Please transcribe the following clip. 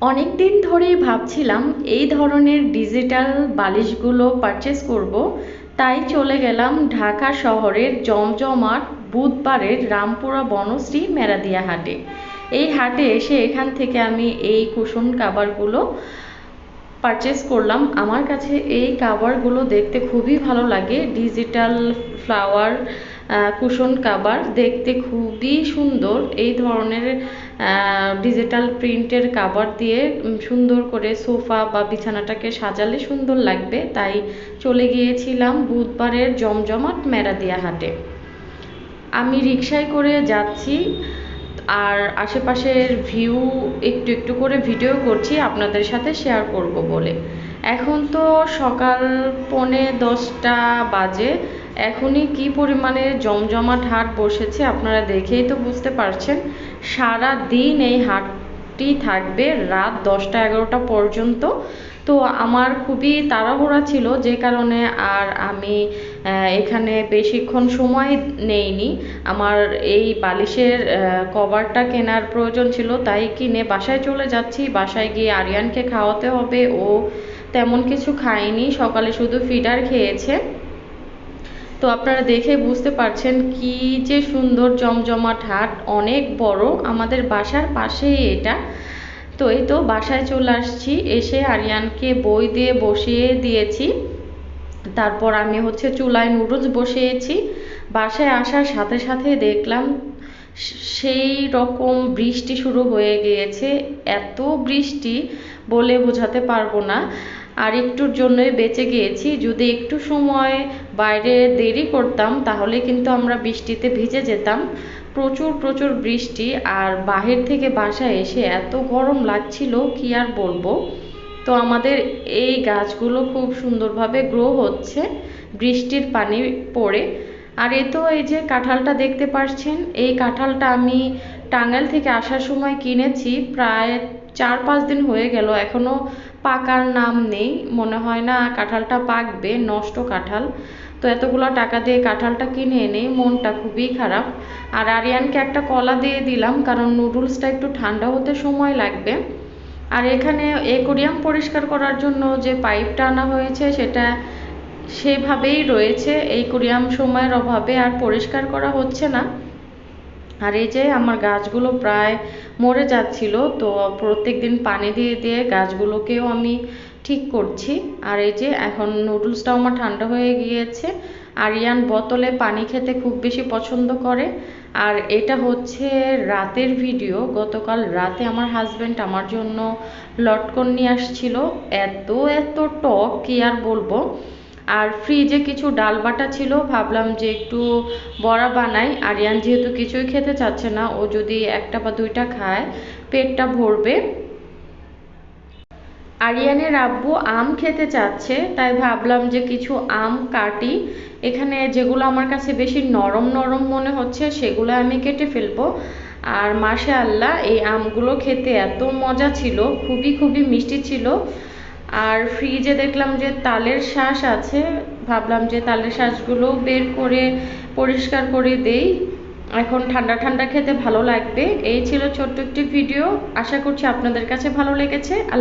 অনেক দিন ধরেই ভাবছিলাম এই ধরনের ডিজিটাল বালিশগুলো পারচেস করব। তাই চলে গেলাম ঢাকা শহরের জমজমাট বুধবারের রামপুরা বনশ্রী মেরাদিয়া হাটে। এই হাটে এসে এখান থেকে আমি এই কুশন কাবারগুলো পারচেস করলাম। আমার কাছে এই কাভারগুলো দেখতে খুবই ভালো লাগে। ডিজিটাল ফ্লাওয়ার কুশন কাভার দেখতে খুবই সুন্দর। এই ধরনের ডিজিটাল প্রিন্টের কাভার দিয়ে সুন্দর করে সোফা বা বিছানাটাকে সাজালে সুন্দর লাগবে। তাই চলে গিয়েছিলাম বুধবারের জমজমাট মেরাদিয়া হাটে। আমি রিক্সায় করে যাচ্ছি আর আশেপাশের ভিউ একটু একটু করে ভিডিও করছি, আপনাদের সাথে শেয়ার করব বলে। এখন তো সকাল পৌনে দশটা বাজে। এখনই কি পরিমাণে জমজমাট হাট বসেছে আপনারা দেখেই তো বুঝতে পারছেন। সারা দিন এই হাটটি থাকবে রাত দশটা এগারোটা পর্যন্ত। তো আমার খুবই তাড়াহুড়া ছিল যে কারণে আর আমি এখানে বেশিক্ষণ সময় নেইনি। আমার এই বালিশের কভারটা কেনার প্রয়োজন ছিল, তাই কিনে বাসায় চলে যাচ্ছি। বাসায় গিয়ে আরিয়ানকে খাওয়াতে হবে। ও তেমন কিছু খায়নি, সকালে শুধু ফিডার খেয়েছে। তো আপনারা দেখে বুঝতে পারছেন কি যে সুন্দর জমজমাট হাট, অনেক বড়। আমাদের বাসার পাশেই এটা। তো এই তো বাসায় চলে আসছি, এসে আরিয়ানকে বই দিয়ে বসিয়ে দিয়েছি। তারপর আমি হচ্ছে চুলায় নুডলস বসিয়েছি। বাসায় আসার সাথে সাথে দেখলাম, সেই রকম বৃষ্টি শুরু হয়ে গিয়েছে। এত বৃষ্টি বলে বোঝাতে পারব না। আর একটুর জন্যই বেঁচে গিয়েছি। যদি একটু সময় বাইরে দেরি করতাম, তাহলে কিন্তু আমরা বৃষ্টিতে ভিজে যেতাম। প্রচুর প্রচুর বৃষ্টি আর বাহির থেকে বাসায় এসে এত গরম লাগছিল, কি আর বলব? তো আমাদের এই গাছগুলো খুব সুন্দরভাবে গ্রো হচ্ছে বৃষ্টির পানি পড়ে। আর এ তো এই যে কাঁঠালটা দেখতে পাচ্ছেন এই কাঁঠালটা আমি টাঙ্গাইল থেকে আসার সময় কিনেছি, প্রায় চার পাঁচ দিন হয়ে গেল এখনও পাকার নাম নেই, মনে হয় না কাঁঠালটা পাকবে, নষ্ট কাঁঠাল। তো এতগুলো টাকা দিয়ে কাঁঠালটা কিনে এনে মনটা খুবই খারাপ। আর আরিয়ানকে একটা কলা দিয়ে দিলাম, কারণ নুডলসটা একটু ঠান্ডা হতে সময় লাগবে। আর এখানে একুরিয়াম পরিষ্কার করার জন্য যে পাইপটা আনা হয়েছে, সেটা সেভাবেই রয়েছে এই কুরিয়াম সময়ের অভাবে আর পরিষ্কার করা হচ্ছে না। আর এই যে আমার গাছগুলো প্রায় মরে যাচ্ছিল, তো প্রত্যেক দিন পানি দিয়ে দিয়ে গাছগুলোকেও আমি ঠিক করছি। আর এই যে এখন নুডলসটাও আমার ঠান্ডা হয়ে গিয়েছে। আরিয়ান বোতলে পানি খেতে খুব বেশি পছন্দ করে। আর এটা হচ্ছে রাতের ভিডিও গতকাল রাতে আমার হাজব্যান্ড আমার জন্য লটকন নিয়ে আসছিল। এত এত টক, কি আর বলব? আর ফ্রিজে কিছু ডাল বাটা ছিল, ভাবলাম যে একটু বড়া বানাই। আরিয়ান যেহেতু কিছুই খেতে চাচ্ছে না, ও যদি একটা বা দুইটা খায়, পেটটা ভরবে। আরিয়ানের আব্বু আম খেতে চাচ্ছে, তাই ভাবলাম যে কিছু আম কাটি। এখানে যেগুলো আমার কাছে বেশি নরম নরম মনে হচ্ছে, সেগুলো আমি কেটে ফেলব। আর মাসে আল্লাহ এই আমগুলো খেতে এত মজা ছিল, খুবই খুবই মিষ্টি ছিল। আর ফ্রিজে দেখলাম যে তালের শ্বাস আছে, ভাবলাম যে তালের শ্বাসগুলো বের করে পরিষ্কার করে দেই। এখন ঠান্ডা ঠান্ডা খেতে ভালো লাগবে। এই ছিল ছোট্ট একটি ভিডিও আশা করছি আপনাদের কাছে ভালো লেগেছে।